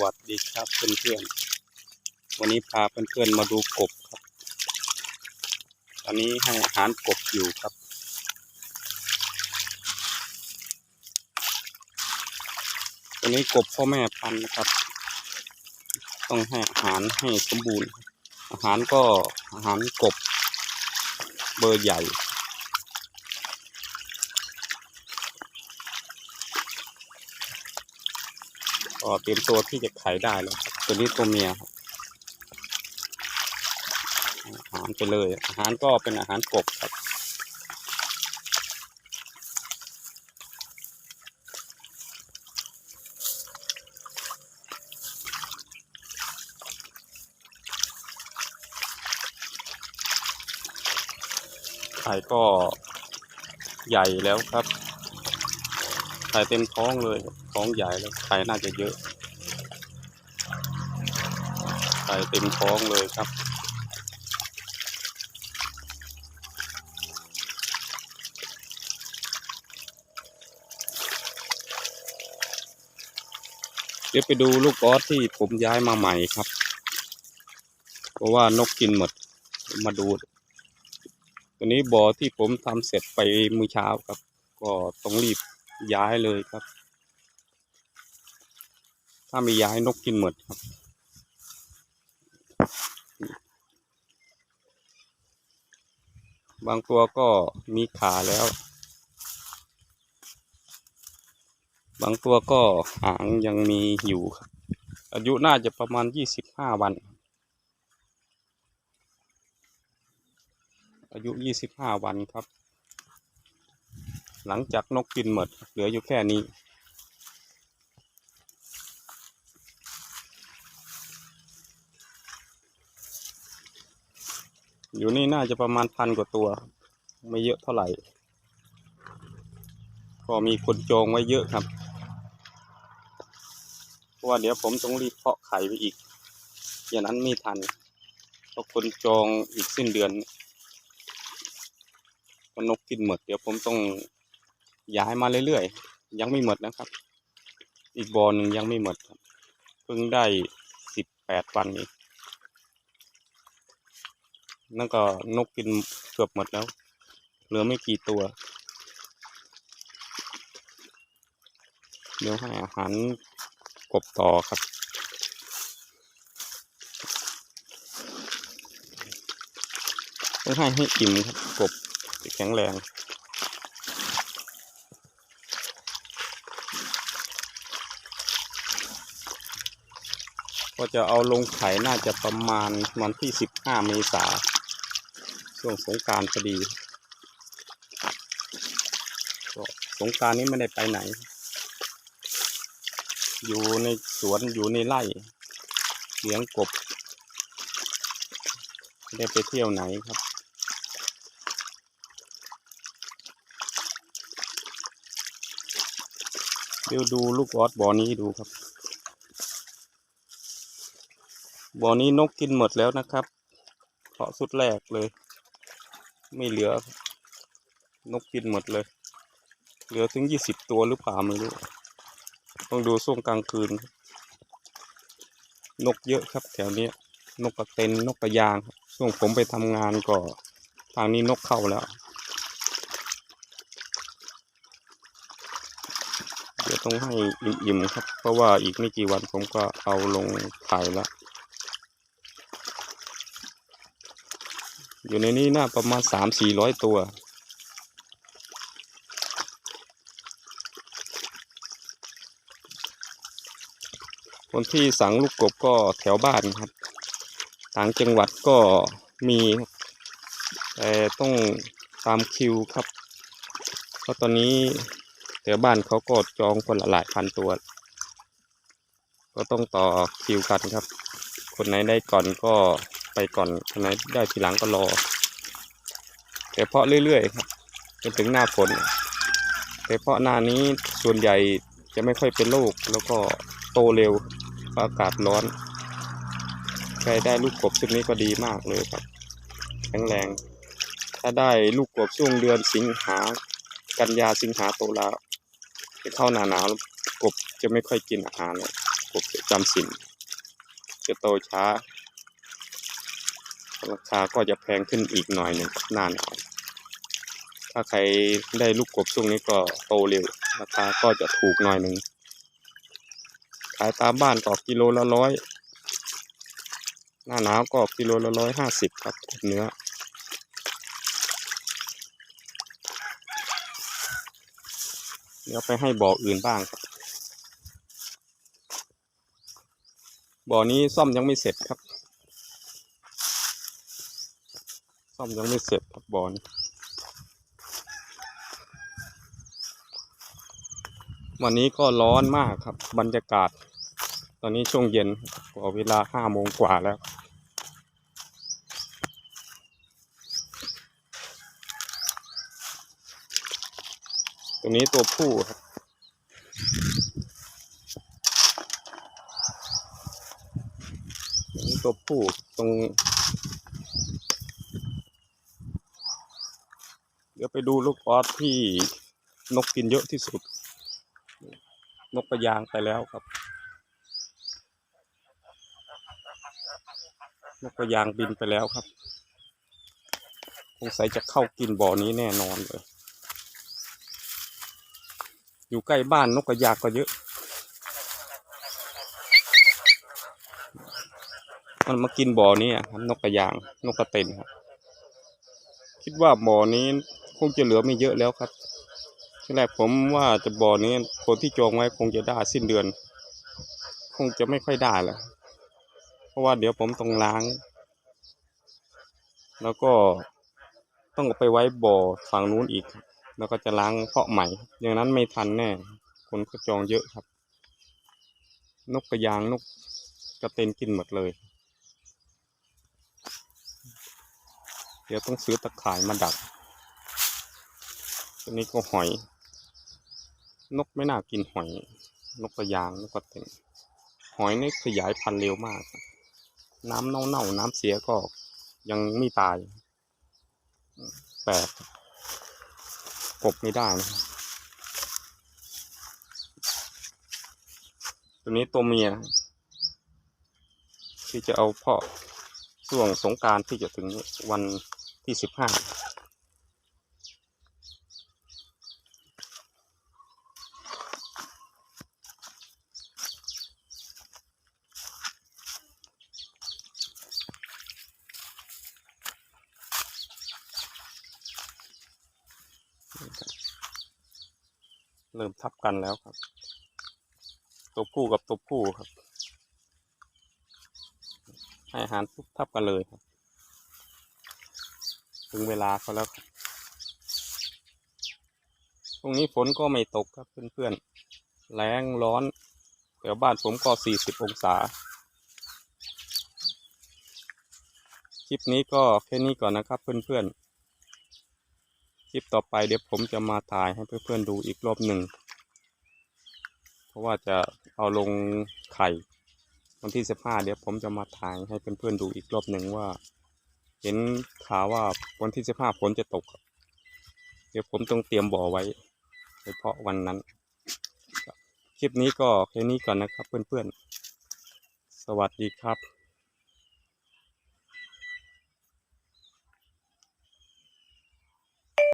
วัสดีครับเพื่อนๆ วันนี้พาเพื่อนๆมาดูกบครับ ตอนนี้ให้อาหารกบอยู่ครับ ตัวนี้กบพ่อแม่พันธุ์นะครับ ต้องให้อาหารให้สมบูรณ์ อาหารก็อาหารกบเบอร์ใหญ่ ก็เตรียมตัวที่จะขายได้แล้วตัวนี้ตัวเมียครับอาหารไปเลย อาหารก็เป็นอาหารกบครับไข่ก็ใหญ่แล้วครับไข่เต็มท้องเลยครับ ท้องใหญ่แล้วไข่น่าจะเยอะไข่เต็มท้องเลยครับเดี๋ยวไปดูลูกออสที่ผมย้ายมาใหม่ครับ เพราะว่านกกินหมด มาดู ตัวนี้บ่อที่ผมทำเสร็จไปมื้อเช้าครับ ก็ต้องรีบย้ายเลยครับ ถ้าไม่ย้ายนกกินหมดครับ บางตัวก็มีขาแล้ว บางตัวก็หางยังมีอยู่ครับ อายุน่าจะประมาณยี่สิบห้าวัน อายุยี่สิบห้าวันครับ หลังจากนกกินหมด เหลืออยู่แค่นี้ อยู่นี่น่าจะประมาณพันกว่าตัว ไม่เยอะเท่าไหร่ ก็มีคนจองไว้เยอะครับเพราะว่าเดี๋ยวผมต้องรีบเพาะไข่ไปอีก อย่างนั้นไม่ทันเพราะคนจองอีกสิ้นเดือนก็นกกินหมด เดี๋ยวผมต้องย้ายมาเรื่อยๆ ยังไม่หมดนะครับ อีกบอหนึ่งยังไม่หมดครับ เพิ่งได้สิบแปดวันนี้ นั่นก็นกกินเกือบหมดแล้ว เหลือไม่กี่ตัว เดี๋ยวให้อาหารกบต่อครับ ต้องให้ให้อิ่มครับกบจะแข็งแรงก็จะเอาลงไข่น่าจะประมาณวันที่สิบห้าเมษา ช่วงสงการพอดีก็สงการนี้ไม่ได้ไปไหน อยู่ในสวนอยู่ในไร่เลี้ยงกบ ไม่ได้ไปเที่ยวไหนครับ เดี๋ยวดูลูกออสบ่อนี้ดูครับ บ่อนี้นกกินหมดแล้วนะครับเพาะสุดแรกเลย ไม่เหลือนกกินหมดเลย เหลือถึงยี่สิบตัวหรือเปล่าไม่รู้ ต้องดูช่วงกลางคืน นกเยอะครับแถวนี้ นกกระเต็นนกกระยางช่วงผมไปทำงานก็ทางนี้นกเข้าแล้วเดี๋ยวต้องให้อิ่มๆครับ เพราะว่าอีกไม่กี่วันผมก็เอาลงไข่แล้ว อยู่ในนี้น่าประมาณสามสี่ร้อยตัว คนที่สั่งลูกกบก็แถวบ้านครับ ต่างจังหวัดก็มีแต่ต้องตามคิวครับ เพราะตอนนี้แถวบ้านเขาก็จองคนละหลายพันตัว ก็ต้องต่อคิวกันครับ คนไหนได้ก่อนก็ ไปก่อนคนไหนได้ทีหลังก็รอ แต่เพาะเรื่อยๆครับจนถึงหน้าฝน แต่เพาะหน้านี้ส่วนใหญ่จะไม่ค่อยเป็นโรคแล้วก็โตเร็วอากาศร้อน ใครได้ลูกกบชุดนี้ก็ดีมากเลยครับ แข็งแรง ถ้าได้ลูกกบช่วงเดือนสิงหา กันยาสิงหาตุลาจะเข้าหนาหนาวกบจะไม่ค่อยกินอาหารเลยกบจำสินจะโตช้า ราคาก็จะแพงขึ้นอีกหน่อยหนึ่งหน้าหนาวถ้าใครได้ลูกกบช่วงนี้ก็โตเร็ว ราคาก็จะถูกหน่อยหนึ่งขายตามบ้านก็กิโลละร้อยหน้าหนาวก็กิโลละร้อยห้าสิบครับกบเนื้อเดี๋ยวไปให้บ่ออื่นบ้างครับ บ่อนี้ซ่อมยังไม่เสร็จครับ ซ่อมยังไม่เสร็จครับบอนี้วันนี้ก็ร้อนมากครับ บรรยากาศ ตอนนี้ช่วงเย็นก็เวลาห้าโมงกว่าแล้วตัวนี้ตัวผู้ครับตัวนี้ตัวผู้ตรง เดี๋ยวไปดูลูกออสที่นกกินเยอะที่สุด นกกระยางไปแล้วครับ นกกระยางบินไปแล้วครับสงสัยจะเข้ากินบ่อนี้แน่นอนเลย อยู่ใกล้บ้านนกกระยางก็เยอะ มันมากินบ่อนี้ครับนกกระยางนกกระเต็นครับคิดว่าบ่อนี้ งจะเหลือไม่เยอะแล้วครับที่แรกผมว่าจะบ่อนี้คนที่จองไว้คงจะได้สิ้นเดือน คงจะไม่ค่อยได้แล้วเพราะว่าเดี๋ยวผมต้องล้าง แล้วก็ต้องเอาไปไว้บ่อฝั่งนู้นอีก แล้วก็จะล้างเพาะใหม่ อย่างนั้นไม่ทันแน่ คนก็จองเยอะครับ นกกระยางนกกระเต็นกินหมดเลย เดี๋ยวต้องซื้อตะข่ายมาดัก ตัวนี้ก็หอย นกไม่น่ากินหอย นกกระยางนกกระเต็นหอยนี่ขยายพันธุ์เร็วมาก น้ำเน่าๆน้ำเสียก็ยังไม่ตายแปลกกบไม่ได้นะตัวนี้ตัวเมีย ที่จะเอาเพาะช่วงสงการที่จะถึงวันที่สิบห้า เริ่มทับกันแล้วครับ ตัวผู้กับตัวผู้ครับ ให้อาหารปุ๊บทับกันเลยครับ ถึงเวลาเขาแล้วครับตรงนี้ฝนก็ไม่ตกครับเพื่อนๆ แรงร้อนแถวบ้านผมก็สี่สิบองศา คลิปนี้ก็แค่นี้ก่อนนะครับเพื่อนๆ คลิปต่อไปเดี๋ยวผมจะมาถ่ายให้เพื่อนๆดูอีกรอบหนึ่ง เพราะว่าจะเอาลงไข่วันที่สิบห้าเดี๋ยวผมจะมาถ่ายให้เพื่อนๆดูอีกรอบหนึ่งว่า เห็นข่าวว่าวันที่สิบห้าฝนจะตก เดี๋ยวผมต้องเตรียมบ่อไว้เฉพาะวันนั้น คลิปนี้ก็แค่นี้ก่อนนะครับเพื่อนๆ สวัสดีครับ